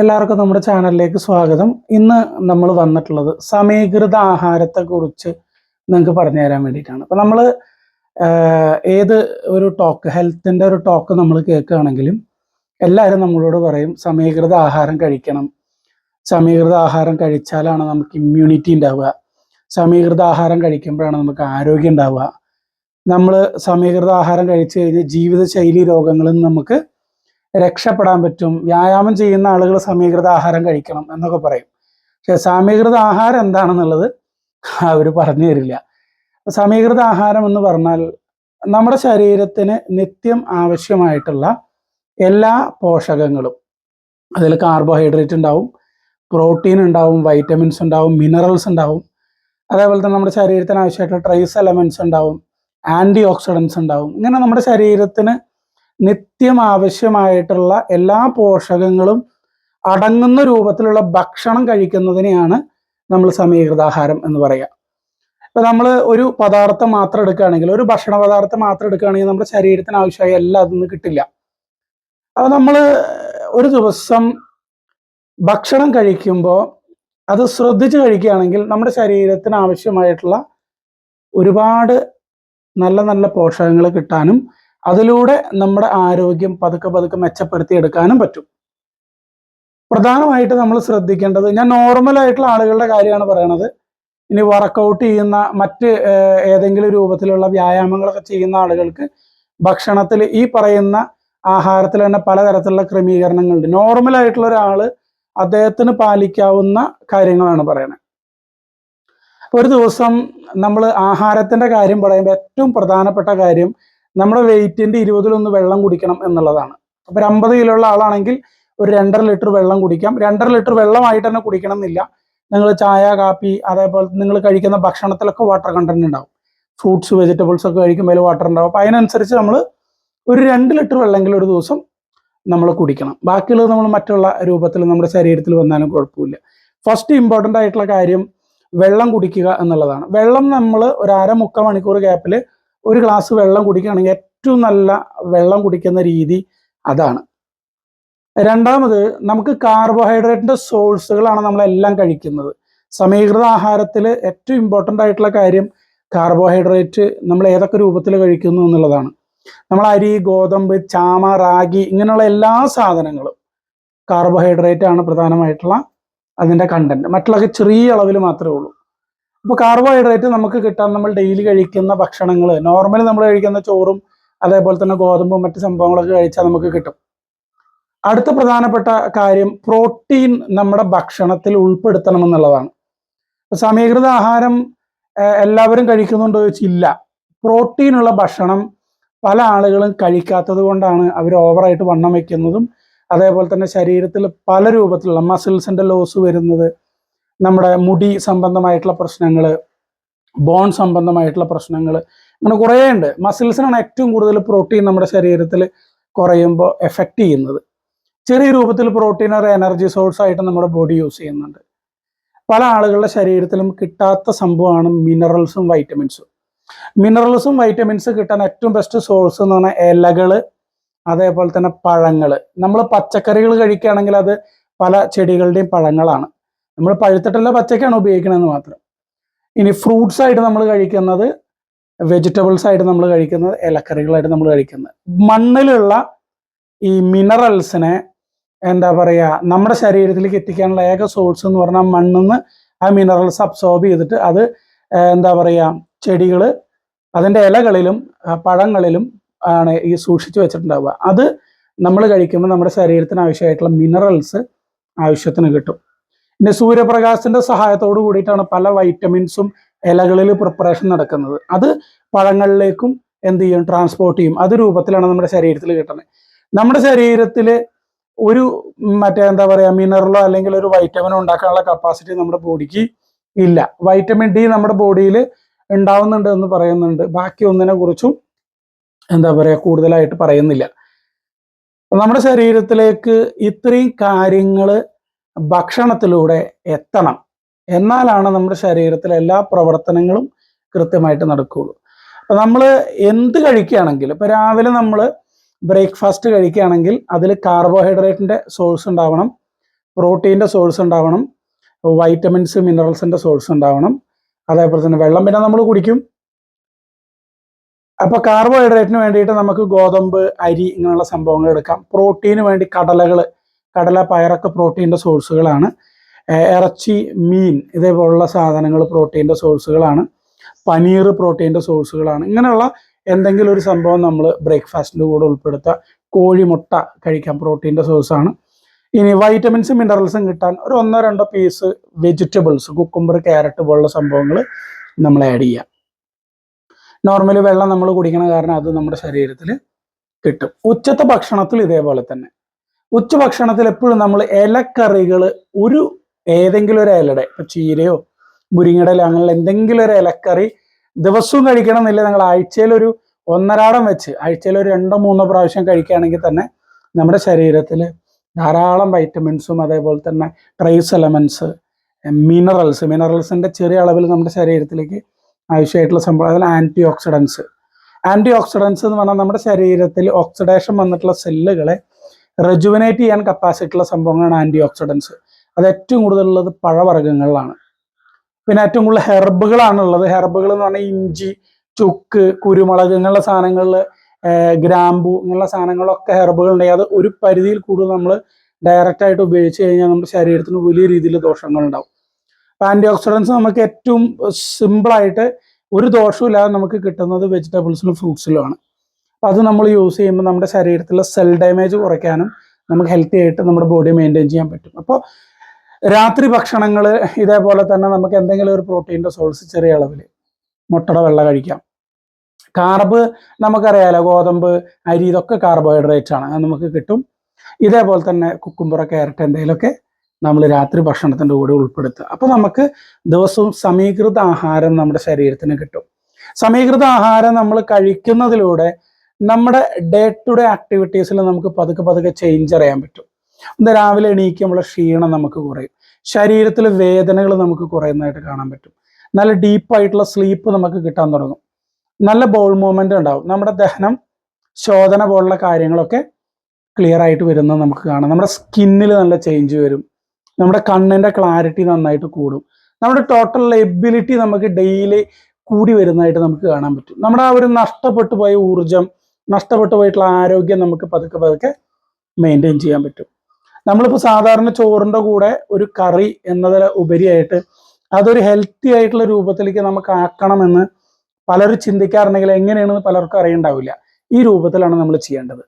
എല്ലാവർക്കും നമ്മുടെ ചാനലിലേക്ക് സ്വാഗതം. ഇന്ന് നമ്മൾ വന്നിട്ടുള്ളത് സമീകൃത ആഹാരത്തെ കുറിച്ച് നിങ്ങൾക്ക് പറഞ്ഞു തരാൻ വേണ്ടിയിട്ടാണ്. അപ്പൊ നമ്മൾ ഏത് ഒരു ടോക്ക് ഹെൽത്തിന്റെ ഒരു ടോക്ക് നമ്മൾ കേൾക്കുകയാണെങ്കിലും എല്ലാവരും നമ്മളോട് പറയും സമീകൃത ആഹാരം കഴിക്കണം. സമീകൃത ആഹാരം കഴിച്ചാലാണ് നമുക്ക് ഇമ്മ്യൂണിറ്റി ഉണ്ടാവുക. സമീകൃത ആഹാരം കഴിക്കുമ്പോഴാണ് നമുക്ക് ആരോഗ്യം ഉണ്ടാവുക. നമ്മൾ സമീകൃത ആഹാരം കഴിച്ചു കഴിഞ്ഞാൽ ജീവിതശൈലി രോഗങ്ങളിൽ നമുക്ക് രക്ഷപ്പെടാൻ പറ്റും. വ്യായാമം ചെയ്യുന്ന ആളുകൾ സമീകൃത ആഹാരം കഴിക്കണം എന്നൊക്കെ പറയും. പക്ഷെ സമീകൃത ആഹാരം എന്താണെന്നുള്ളത് അവർ പറഞ്ഞു തരില്ല. സമീകൃത ആഹാരം എന്ന് പറഞ്ഞാൽ നമ്മുടെ ശരീരത്തിന് നിത്യം ആവശ്യമായിട്ടുള്ള എല്ലാ പോഷകങ്ങളും. അതിൽ കാർബോഹൈഡ്രേറ്റ് ഉണ്ടാവും പ്രോട്ടീൻ ഉണ്ടാവും വൈറ്റമിൻസ് ഉണ്ടാവും മിനറൽസ് ഉണ്ടാവും. അതേപോലെ തന്നെ നമ്മുടെ ശരീരത്തിന് ആവശ്യമായിട്ടുള്ള ട്രൈസ് എലമെന്റ്സ് ഉണ്ടാവും ആന്റി ഓക്സിഡൻസ് ഉണ്ടാവും. ഇങ്ങനെ നമ്മുടെ ശരീരത്തിന് നിത്യം ആവശ്യമായിട്ടുള്ള എല്ലാ പോഷകങ്ങളും അടങ്ങുന്ന രൂപത്തിലുള്ള ഭക്ഷണം കഴിക്കുന്നതിനെയാണ് നമ്മൾ സമീകൃതാഹാരം എന്ന് പറയുക. ഇപ്പൊ നമ്മൾ ഒരു പദാർത്ഥം മാത്രം എടുക്കുകയാണെങ്കിൽ ഒരു ഭക്ഷണ പദാർത്ഥം മാത്രം എടുക്കുകയാണെങ്കിൽ നമ്മുടെ ശരീരത്തിന് ആവശ്യമായ എല്ലാം അതൊന്നും കിട്ടില്ല. അപ്പൊ നമ്മൾ ഒരു ദിവസം ഭക്ഷണം കഴിക്കുമ്പോൾ അത് ശ്രദ്ധിച്ച് കഴിക്കുകയാണെങ്കിൽ നമ്മുടെ ശരീരത്തിന് ആവശ്യമായിട്ടുള്ള ഒരുപാട് നല്ല നല്ല പോഷകങ്ങൾ കിട്ടാനും അതിലൂടെ നമ്മുടെ ആരോഗ്യം പതുക്കെ പതുക്കെ മെച്ചപ്പെടുത്തി എടുക്കാനും പറ്റും. പ്രധാനമായിട്ട് നമ്മൾ ശ്രദ്ധിക്കേണ്ടത് ഞാൻ നോർമൽ ആയിട്ടുള്ള ആളുകളുടെ കാര്യമാണ് പറയണത്. ഇനി വർക്കൗട്ട് ചെയ്യുന്ന മറ്റ് ഏതെങ്കിലും രൂപത്തിലുള്ള വ്യായാമങ്ങളൊക്കെ ചെയ്യുന്ന ആളുകൾക്ക് ഭക്ഷണത്തിൽ ഈ പറയുന്ന ആഹാരത്തിൽ തന്നെ പലതരത്തിലുള്ള ക്രമീകരണങ്ങളുണ്ട്. നോർമൽ ആയിട്ടുള്ള ഒരാൾ അദ്ദേഹത്തിന് പാലിക്കാവുന്ന കാര്യങ്ങളാണ് പറയുന്നത് ഒരു ദിവസം നമ്മൾ ആഹാരത്തിന്റെ കാര്യം പറയുമ്പോൾ ഏറ്റവും പ്രധാനപ്പെട്ട കാര്യം നമ്മുടെ വെയിറ്റിന്റെ ഇരുപതിലൊന്ന് വെള്ളം കുടിക്കണം എന്നുള്ളതാണ്. അപ്പൊ ഒരു അമ്പത് കിലോ ഉള്ള ആളാണെങ്കിൽ ഒരു രണ്ടര ലിറ്റർ വെള്ളം കുടിക്കാം. രണ്ടര ലിറ്റർ വെള്ളമായിട്ട് തന്നെ കുടിക്കണം എന്നില്ല നിങ്ങൾ ചായ കാപ്പി അതേപോലെ നിങ്ങൾ കഴിക്കുന്ന ഭക്ഷണത്തിലൊക്കെ വാട്ടർ കണ്ടന്റ് ഉണ്ടാവും. ഫ്രൂട്ട്സ് വെജിറ്റബിൾസ് ഒക്കെ കഴിക്കുമ്പോൾ വാട്ടർ ഉണ്ടാവും. അപ്പൊ അതിനനുസരിച്ച് നമ്മൾ ഒരു രണ്ട് ലിറ്റർ വെള്ളമെങ്കിലും ഒരു ദിവസം നമ്മൾ കുടിക്കണം. ബാക്കിയുള്ളത് നമ്മൾ മറ്റുള്ള രൂപത്തിൽ നമ്മുടെ ശരീരത്തിൽ വന്നാലും കുഴപ്പമില്ല. ഫസ്റ്റ് ഇമ്പോർട്ടന്റ് ആയിട്ടുള്ള കാര്യം വെള്ളം കുടിക്കുക എന്നുള്ളതാണ്. വെള്ളം നമ്മൾ ഒരു അര മുക്കാൽ മണിക്കൂർ ഗ്യാപ്പിൽ ഒരു ഗ്ലാസ് വെള്ളം കുടിക്കുകയാണെങ്കിൽ ഏറ്റവും നല്ല വെള്ളം കുടിക്കുന്ന രീതി അതാണ്. രണ്ടാമത് നമുക്ക് കാർബോഹൈഡ്രേറ്റിന്റെ സോഴ്സുകളാണ് നമ്മളെല്ലാം കഴിക്കുന്നത്. സമീകൃത ആഹാരത്തിൽ ഏറ്റവും ഇമ്പോർട്ടന്റ് ആയിട്ടുള്ള കാര്യം കാർബോഹൈഡ്രേറ്റ് നമ്മൾ ഏതൊക്കെ രൂപത്തിൽ കഴിക്കുന്നു എന്നുള്ളതാണ്. നമ്മൾ അരി ഗോതമ്പ് ചാമ റാഗി ഇങ്ങനെയുള്ള എല്ലാ സാധനങ്ങളും കാർബോഹൈഡ്രേറ്റ് ആണ് പ്രധാനമായിട്ടുള്ള അതിന്റെ കണ്ടന്റ് മറ്റുള്ളതൊക്കെ ചെറിയ അളവിൽ മാത്രമേ ഉള്ളൂ. അപ്പോൾ കാർബോഹൈഡ്രേറ്റ് നമുക്ക് കിട്ടാൻ നമ്മൾ ഡെയിലി കഴിക്കുന്ന ഭക്ഷണങ്ങൾ നോർമലി നമ്മൾ കഴിക്കുന്ന ചോറും അതേപോലെ തന്നെ ഗോതമ്പും മറ്റു സംഭവങ്ങളൊക്കെ കഴിച്ചാൽ നമുക്ക് കിട്ടും. അടുത്ത പ്രധാനപ്പെട്ട കാര്യം പ്രോട്ടീൻ നമ്മുടെ ഭക്ഷണത്തിൽ ഉൾപ്പെടുത്തണം എന്നുള്ളതാണ് സമീകൃത ആഹാരം എല്ലാവരും കഴിക്കുന്നുണ്ടോ ചോദിച്ചില്ല. പ്രോട്ടീൻ ഉള്ള ഭക്ഷണം പല ആളുകളും കഴിക്കാത്തത് കൊണ്ടാണ് അവർ ഓവറായിട്ട് വണ്ണം വയ്ക്കുന്നതും അതേപോലെ തന്നെ ശരീരത്തിൽ പല രൂപത്തിലുള്ള മസിൽസിന്റെ ലോസ് വരുന്നത് നമ്മുടെ മുടി സംബന്ധമായിട്ടുള്ള പ്രശ്നങ്ങൾ ബോൺ സംബന്ധമായിട്ടുള്ള പ്രശ്നങ്ങൾ അങ്ങനെ കുറേ ഉണ്ട് മസിൽസിനാണ് ഏറ്റവും കൂടുതൽ പ്രോട്ടീൻ നമ്മുടെ ശരീരത്തിൽ കുറയുമ്പോൾ എഫക്റ്റ് ചെയ്യുന്നത്. ചെറിയ രൂപത്തിൽ പ്രോട്ടീൻ ഒരു എനർജി സോഴ്സ് ആയിട്ട് നമ്മുടെ ബോഡി യൂസ് ചെയ്യുന്നുണ്ട്. പല ആളുകളുടെ ശരീരത്തിലും കിട്ടാത്ത സംഭവമാണ് മിനറൽസും വൈറ്റമിൻസും മിനറൽസും വൈറ്റമിൻസ് കിട്ടാൻ ഏറ്റവും ബെസ്റ്റ് സോഴ്സ് എന്ന് പറഞ്ഞാൽ ഇലകൾ അതേപോലെ തന്നെ പഴങ്ങൾ നമ്മൾ പച്ചക്കറികൾ കഴിക്കുകയാണെങ്കിൽ അത് പല ചെടികളുടെയും പഴങ്ങളാണ്. നമ്മൾ പഴുത്തിട്ടുള്ള പച്ചക്കാണ് ഉപയോഗിക്കണമെന്ന് മാത്രം. ഇനി ഫ്രൂട്ട്സ് ആയിട്ട് നമ്മൾ കഴിക്കുന്നത് വെജിറ്റബിൾസ് ആയിട്ട് നമ്മൾ കഴിക്കുന്നത് ഇലക്കറികളായിട്ട് നമ്മൾ കഴിക്കുന്നത്. മണ്ണിലുള്ള ഈ മിനറൽസിനെ എന്താ പറയുക നമ്മുടെ ശരീരത്തിലേക്ക് എത്തിക്കാനുള്ള ഏക സോഴ്സ് എന്ന് പറഞ്ഞാൽ മണ്ണിൽ നിന്ന് ആ മിനറൽസ് അബ്സോർബ് ചെയ്തിട്ട് അത് എന്താ പറയുക ചെടികൾ അതിന്റെ ഇലകളിലും പഴങ്ങളിലും ആണ് ഈ സൂക്ഷിച്ചു വെച്ചിട്ടുണ്ടാവുക. അത് നമ്മൾ കഴിക്കുമ്പോൾ നമ്മുടെ ശരീരത്തിന് ആവശ്യമായിട്ടുള്ള മിനറൽസ് ആവശ്യത്തിന് കിട്ടും. പിന്നെ സൂര്യപ്രകാശത്തിന്റെ സഹായത്തോട് കൂടിയിട്ടാണ് പല വൈറ്റമിൻസും ഇലകളിൽ പ്രിപ്പറേഷൻ നടക്കുന്നത്. അത് പഴങ്ങളിലേക്കും എന്ത് ചെയ്യും? ട്രാൻസ്പോർട്ട് ചെയ്യും. അത് രൂപത്തിലാണ് നമ്മുടെ ശരീരത്തിൽ കിട്ടുന്നത്. നമ്മുടെ ശരീരത്തിൽ ഒരു മറ്റേ എന്താ പറയാ മിനറലോ അല്ലെങ്കിൽ ഒരു വൈറ്റമിനോ ഉണ്ടാക്കാനുള്ള കപ്പാസിറ്റി നമ്മുടെ ബോഡിക്ക് ഇല്ല. വൈറ്റമിൻ ഡി നമ്മുടെ ബോഡിയിൽ ഉണ്ടാവുന്നുണ്ട് എന്ന് പറയുന്നുണ്ട്. ബാക്കി ഒന്നിനെ കുറിച്ചും എന്താ പറയുക കൂടുതലായിട്ട് പറയുന്നില്ല. നമ്മുടെ ശരീരത്തിലേക്ക് ഇത്രയും കാര്യങ്ങൾ ഭക്ഷണത്തിലൂടെ എത്തണം. എന്നാലാണ് നമ്മുടെ ശരീരത്തിലെ എല്ലാ പ്രവർത്തനങ്ങളും കൃത്യമായിട്ട് നടക്കുകയുള്ളൂ. അപ്പൊ നമ്മൾ എന്ത് കഴിക്കുകയാണെങ്കിലും ഇപ്പൊ രാവിലെ നമ്മൾ ബ്രേക്ക്ഫാസ്റ്റ് കഴിക്കുകയാണെങ്കിൽ അതിൽ കാർബോഹൈഡ്രേറ്റിന്റെ സോഴ്സ് ഉണ്ടാവണം പ്രോട്ടീന്റെ സോഴ്സ് ഉണ്ടാവണം വൈറ്റമിൻസ് മിനറൽസിന്റെ സോഴ്സ് ഉണ്ടാവണം അതേപോലെ തന്നെ വെള്ളം പിന്നെ നമ്മൾ കുടിക്കും. അപ്പോൾ കാർബോഹൈഡ്രേറ്റിന് വേണ്ടിയിട്ട് നമുക്ക് ഗോതമ്പ് അരി ഇങ്ങനെയുള്ള സംഭവങ്ങൾ എടുക്കാം. പ്രോട്ടീന് വേണ്ടി കടലകൾ കടല പയറൊക്കെ പ്രോട്ടീന്റെ സോഴ്സുകളാണ് ഇറച്ചി മീൻ ഇതേപോലുള്ള സാധനങ്ങൾ പ്രോട്ടീന്റെ സോഴ്സുകളാണ് പനീർ പ്രോട്ടീന്റെ സോഴ്സുകളാണ് ഇങ്ങനെയുള്ള എന്തെങ്കിലും ഒരു സംഭവം നമ്മൾ ബ്രേക്ക്ഫാസ്റ്റിന്റെ കൂടെ ഉൾപ്പെടുത്തുക കോഴിമുട്ട കഴിക്കാം പ്രോട്ടീന്റെ സോഴ്സാണ് ഇനി വൈറ്റമിൻസും മിനറൽസും കിട്ടാൻ ഒരു ഒന്നോ രണ്ടോ പീസ് വെജിറ്റബിൾസ് കുക്കുംബർ ക്യാരറ്റ് പോലുള്ള സംഭവങ്ങൾ നമ്മൾ ആഡ് ചെയ്യാം. നോർമലി വെള്ളം നമ്മൾ കുടിക്കണ കാരണം അത് നമ്മുടെ ശരീരത്തിൽ കിട്ടും. ഉച്ചത്തെ ഭക്ഷണത്തിൽ ഇതേപോലെ തന്നെ. ഉച്ചഭക്ഷണത്തിൽ എപ്പോഴും നമ്മൾ ഇലക്കറികൾ ഒരു ഏതെങ്കിലും ഒരു ഇലയുടെ ഇപ്പൊ ചീരയോ മുരിങ്ങയുടെ ഇല അങ്ങനെയുള്ള എന്തെങ്കിലും ഒരു ഇലക്കറി ദിവസവും കഴിക്കണം എന്നില്ല. നിങ്ങൾ ആഴ്ചയിൽ ഒരു ഒന്നരാടം വെച്ച് ആഴ്ചയിൽ ഒരു രണ്ടോ മൂന്നോ പ്രാവശ്യം കഴിക്കുകയാണെങ്കിൽ തന്നെ നമ്മുടെ ശരീരത്തിൽ ധാരാളം വൈറ്റമിൻസും അതേപോലെ തന്നെ ട്രൈസ് എലമെൻസ് മിനറൽസ് മിനറൽസിന്റെ ചെറിയ അളവിൽ നമ്മുടെ ശരീരത്തിലേക്ക് ആവശ്യമായിട്ടുള്ള സംഭവം അതിൽ ആന്റി ഓക്സിഡൻസ് ആന്റി ഓക്സിഡൻസ് എന്ന് പറഞ്ഞാൽ നമ്മുടെ ശരീരത്തിൽ ഓക്സിഡേഷൻ വന്നിട്ടുള്ള സെല്ലുകളെ റെജുവിനേറ്റ് ചെയ്യാൻ കപ്പാസിറ്റി ഉള്ള സംഭവങ്ങളാണ് ആന്റി ഓക്സിഡൻസ് അത് ഏറ്റവും കൂടുതലുള്ളത് പഴവർഗങ്ങളിലാണ്. പിന്നെ ഏറ്റവും കൂടുതൽ ഹെർബുകളാണ് ഉള്ളത് ഹെർബുകൾ എന്ന് പറഞ്ഞാൽ ഇഞ്ചി ചുക്ക് കുരുമുളക് ഇങ്ങനെയുള്ള സാധനങ്ങളിൽ ഗ്രാമ്പു ഇങ്ങനെയുള്ള സാധനങ്ങളൊക്കെ ഹെർബുകൾ ഉണ്ടെങ്കിൽ അത് ഒരു പരിധിയിൽ കൂടുതൽ നമ്മൾ ഡയറക്റ്റ് ആയിട്ട് ഉപയോഗിച്ച് കഴിഞ്ഞാൽ നമ്മുടെ ശരീരത്തിന് വലിയ രീതിയിൽ ദോഷങ്ങൾ ഉണ്ടാവും. ആന്റി ഓക്സിഡൻസ് നമുക്ക് ഏറ്റവും സിമ്പിളായിട്ട് ഒരു ദോഷവും ഇല്ലാതെ നമുക്ക് കിട്ടുന്നത് വെജിറ്റബിൾസിലും ഫ്രൂട്ട്സിലുമാണ് അപ്പോൾ അത് നമ്മൾ യൂസ് ചെയ്യുമ്പോൾ നമ്മുടെ ശരീരത്തിലെ സെൽ ഡാമേജ് കുറയ്ക്കാനും നമുക്ക് ഹെൽത്തി ആയിട്ട് നമ്മുടെ ബോഡി മെയിന്റെയിൻ ചെയ്യാൻ പറ്റും. അപ്പോൾ രാത്രി ഭക്ഷണങ്ങൾ ഇതേപോലെ തന്നെ നമുക്ക് എന്തെങ്കിലും ഒരു പ്രോട്ടീന്റെ സോഴ്സ് ചെറിയ അളവിൽ മുട്ടയുടെ വെള്ള കഴിക്കാം. കാർബ് നമുക്കറിയാലോ ഗോതമ്പ് അരി ഇതൊക്കെ കാർബോഹൈഡ്രേറ്റ് ആണ്. അത് നമുക്ക് കിട്ടും. ഇതേപോലെ തന്നെ കുക്കുംബറ ക്യാരറ്റ് എന്തെങ്കിലുമൊക്കെ നമ്മൾ രാത്രി ഭക്ഷണത്തിന്റെ കൂടെ ഉൾപ്പെടുത്തുക. അപ്പോൾ നമുക്ക് ദിവസവും സമീകൃത ആഹാരം നമ്മുടെ ശരീരത്തിന് കിട്ടും. സമീകൃത ആഹാരം നമ്മൾ കഴിക്കുന്നതിലൂടെ നമ്മുടെ ഡേ ടു ഡേ ആക്ടിവിറ്റീസിൽ നമുക്ക് പതുക്കെ പതുക്കെ ചേഞ്ച് അറിയാൻ പറ്റും. ഇന്ന് രാവിലെ എണീക്കുമ്പോൾ ക്ഷീണം നമുക്ക് കുറയും. ശരീരത്തിൽ വേദനകൾ നമുക്ക് കുറയുന്നതായിട്ട് കാണാൻ പറ്റും. നല്ല ഡീപ്പായിട്ടുള്ള സ്ലീപ്പ് നമുക്ക് കിട്ടാൻ തുടങ്ങും. നല്ല ബോൾ മൂവ്മെന്റ് ഉണ്ടാവും. നമ്മുടെ ദഹനം ശോധന പോലുള്ള കാര്യങ്ങളൊക്കെ ക്ലിയർ ആയിട്ട് വരുന്നത് നമുക്ക് കാണാം. നമ്മുടെ സ്കിന്നിൽ നല്ല ചേഞ്ച് വരും. നമ്മുടെ കണ്ണിന്റെ ക്ലാരിറ്റി നന്നായിട്ട് കൂടും. നമ്മുടെ ടോട്ടൽ എബിലിറ്റി നമുക്ക് ഡെയിലി കൂടി വരുന്നതായിട്ട് നമുക്ക് കാണാൻ പറ്റും. നമ്മുടെ ആ ഒരു നഷ്ടപ്പെട്ടു പോയ ഊർജം നഷ്ടപ്പെട്ടു പോയിട്ടുള്ള ആരോഗ്യം നമുക്ക് പതുക്കെ പതുക്കെ മെയിന്റെയിൻ ചെയ്യാൻ പറ്റും. നമ്മളിപ്പോൾ സാധാരണ ചോറിന്റെ കൂടെ ഒരു കറി എന്നതിൽ ഉപരിയായിട്ട് അതൊരു ഹെൽത്തി ആയിട്ടുള്ള രൂപത്തിലേക്ക് നമുക്ക് ആക്കണമെന്ന് പലരും ചിന്തിക്കാറുണ്ടെങ്കിൽ എങ്ങനെയാണെന്ന് പലർക്കും അറിയണ്ടാവില്ല. ഈ രൂപത്തിലാണ് നമ്മൾ ചെയ്യേണ്ടത്.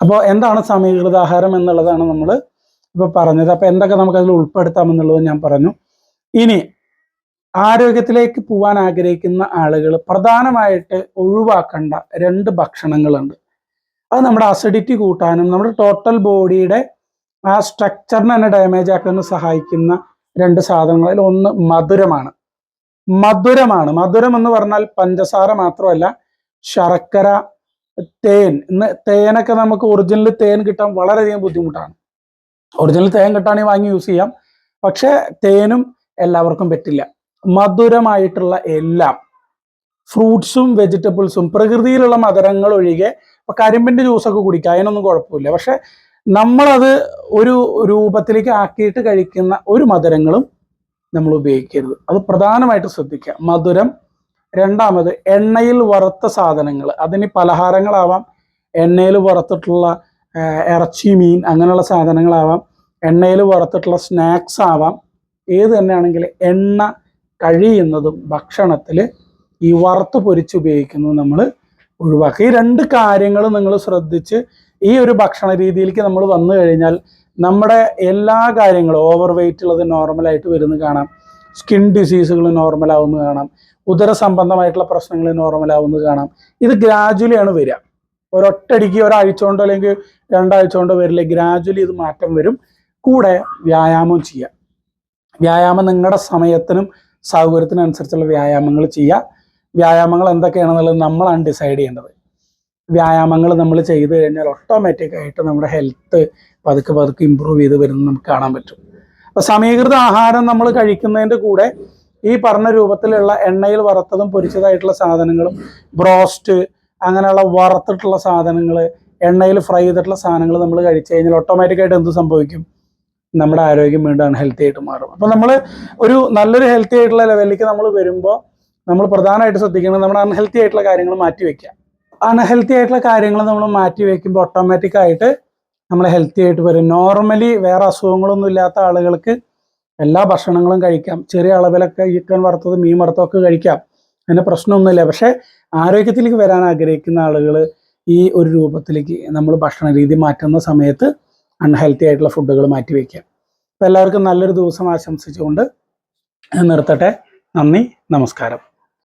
അപ്പോൾ എന്താണ് സമീകൃതാഹാരം എന്നുള്ളതാണ് നമ്മൾ ഇപ്പോൾ പറഞ്ഞത്. അപ്പോൾ എന്തൊക്കെ നമുക്ക് അതിൽ ഉൾപ്പെടുത്താം എന്നുള്ളത് ഞാൻ പറഞ്ഞു. ഇനി ആരോഗ്യത്തിലേക്ക് പോവാൻ ആഗ്രഹിക്കുന്ന ആളുകൾ പ്രധാനമായിട്ട് ഒഴിവാക്കേണ്ട രണ്ട് ഭക്ഷണങ്ങളുണ്ട്. അത് നമ്മുടെ അസിഡിറ്റി കൂട്ടാനും നമ്മുടെ ടോട്ടൽ ബോഡിയുടെ ആ സ്ട്രക്ചറിനെ തന്നെ ഡാമേജ് ആക്കാൻ സഹായിക്കുന്ന രണ്ട് സാധനങ്ങളിൽ ഒന്ന് മധുരമാണ്. മധുരമാണ്. മധുരം എന്ന് പറഞ്ഞാൽ പഞ്ചസാര മാത്രമല്ല ശർക്കര തേൻ. ഇന്ന് തേനൊക്കെ നമുക്ക് ഒറിജിനൽ തേൻ കിട്ടാൻ വളരെയധികം ബുദ്ധിമുട്ടാണ്. ഒറിജിനൽ തേൻ കിട്ടാണെങ്കിൽ വാങ്ങി യൂസ് ചെയ്യാം. പക്ഷേ തേനും എല്ലാവർക്കും പറ്റില്ല. മധുരമായിട്ടുള്ള എല്ലാം. ഫ്രൂട്ട്സും വെജിറ്റബിൾസും പ്രകൃതിയിലുള്ള മധുരങ്ങൾ ഒഴികെ ഇപ്പൊ കരിമ്പിന്റെ ജ്യൂസൊക്കെ കുടിക്കുക അതിനൊന്നും കുഴപ്പമില്ല. പക്ഷെ നമ്മളത് ഒരു രൂപത്തിലേക്ക് ആക്കിയിട്ട് കഴിക്കുന്ന ഒരു മധുരങ്ങളും നമ്മൾ ഉപയോഗിക്കരുത്. അത് പ്രധാനമായിട്ട് ശ്രദ്ധിക്കുക. മധുരം. രണ്ടാമത് എണ്ണയിൽ വറുത്ത സാധനങ്ങൾ. അതിന് പലഹാരങ്ങളാവാം. എണ്ണയിൽ വറുത്തിട്ടുള്ള ഇറച്ചി മീൻ അങ്ങനെയുള്ള സാധനങ്ങളാവാം. എണ്ണയിൽ വറുത്തിട്ടുള്ള സ്നാക്സ് ആവാം. ഏത് തന്നെയാണെങ്കിൽ എണ്ണ കഴിയുന്നതും ഭക്ഷണത്തിൽ ഈ വറുത്ത് പൊരിച്ച് ഉപയോഗിക്കുന്നത് നമ്മൾ ഒഴിവാക്കുക. ഈ രണ്ട് കാര്യങ്ങൾ നിങ്ങൾ ശ്രദ്ധിച്ച് ഈ ഒരു ഭക്ഷണ രീതിയിലേക്ക് നമ്മൾ വന്നു കഴിഞ്ഞാൽ നമ്മുടെ എല്ലാ കാര്യങ്ങളും ഓവർ വെയിറ്റ് ഉള്ളത് നോർമലായിട്ട് വരുന്നത് കാണാം. സ്കിൻ ഡിസീസുകൾ നോർമൽ ആവുന്നത് കാണാം. ഉദര സംബന്ധമായിട്ടുള്ള പ്രശ്നങ്ങൾ നോർമൽ ആവുന്നത് കാണാം. ഇത് ഗ്രാജുവലിയാണ് വരിക. ഒരൊറ്റടിക്ക് ഒരാഴ്ച കൊണ്ടോ അല്ലെങ്കിൽ രണ്ടാഴ്ച കൊണ്ടോ വരില്ല ഗ്രാജുവലി ഇത് മാറ്റം വരും. കൂടെ വ്യായാമം ചെയ്യുക. വ്യായാമം നിങ്ങളുടെ സമയത്തിനും സൗകര്യത്തിനും അനുസരിച്ചുള്ള വ്യായാമങ്ങൾ ചെയ്യുക. വ്യായാമങ്ങൾ എന്തൊക്കെയാണെന്നുള്ളത് നമ്മളാണ് ഡിസൈഡ് ചെയ്യേണ്ടത്. വ്യായാമങ്ങൾ നമ്മൾ ചെയ്തു കഴിഞ്ഞാൽ ഓട്ടോമാറ്റിക് ആയിട്ട് നമ്മുടെ ഹെൽത്ത് പതുക്കെ പതുക്കെ ഇമ്പ്രൂവ് ചെയ്ത് വരുന്നത് നമുക്ക് കാണാൻ പറ്റും. അപ്പോൾ സമീകൃത ആഹാരം നമ്മൾ കഴിക്കുന്നതിന്റെ കൂടെ ഈ പറഞ്ഞ രൂപത്തിലുള്ള എണ്ണയിൽ വറുത്തതും പൊരിച്ചതായിട്ടുള്ള സാധനങ്ങളും ബ്രോസ്റ്റ് അങ്ങനെയുള്ള വറുത്തിട്ടുള്ള സാധനങ്ങൾ എണ്ണയിൽ ഫ്രൈ ചെയ്തിട്ടുള്ള സാധനങ്ങൾ നമ്മൾ കഴിച്ചു കഴിഞ്ഞാൽ ഓട്ടോമാറ്റിക്കായിട്ട് എന്ത് സംഭവിക്കും? നമ്മുടെ ആരോഗ്യം വീണ്ടും ഹെൽത്തി ആയിട്ട് മാറും. അപ്പോൾ നമ്മൾ ഒരു നല്ലൊരു ഹെൽത്തി ആയിട്ടുള്ള ലെവലിലേക്ക് നമ്മൾ വരുമ്പോൾ നമ്മൾ പ്രധാനമായിട്ട് ശ്രദ്ധിക്കുന്നത് നമ്മുടെ അൺഹെൽത്തി ആയിട്ടുള്ള കാര്യങ്ങൾ മാറ്റി വെക്കുക. അൺഹെൽത്തി ആയിട്ടുള്ള കാര്യങ്ങൾ നമ്മൾ മാറ്റി വെക്കുമ്പോൾ ഓട്ടോമാറ്റിക് ആയിട്ട് നമ്മൾ ഹെൽത്തി ആയിട്ട് വരും. നോർമലി വേറെ അസുഖങ്ങളൊന്നും ഇല്ലാത്ത ആളുകൾക്ക് എല്ലാ ഭക്ഷണങ്ങളും കഴിക്കാം. ചെറിയ അളവിലൊക്കെ ചിക്കൻ വറുത്തത് മീൻ വറുത്തതൊക്കെ കഴിക്കാം. അതിന് പ്രശ്നമൊന്നുമില്ല. പക്ഷേ ആരോഗ്യത്തിലേക്ക് വരാൻ ആഗ്രഹിക്കുന്ന ആളുകൾ ഈ ഒരു രൂപത്തിലേക്ക് നമ്മൾ ഭക്ഷണ രീതി മാറ്റുന്ന സമയത്ത് അൺഹെൽത്തി ആയിട്ടുള്ള ഫുഡുകൾ മാറ്റി വയ്ക്കുക അപ്പോൾ എല്ലാവർക്കും നല്ലൊരു ദിവസം ആശംസിച്ചുകൊണ്ട് നിർത്തട്ടെ. നന്ദി നമസ്കാരം.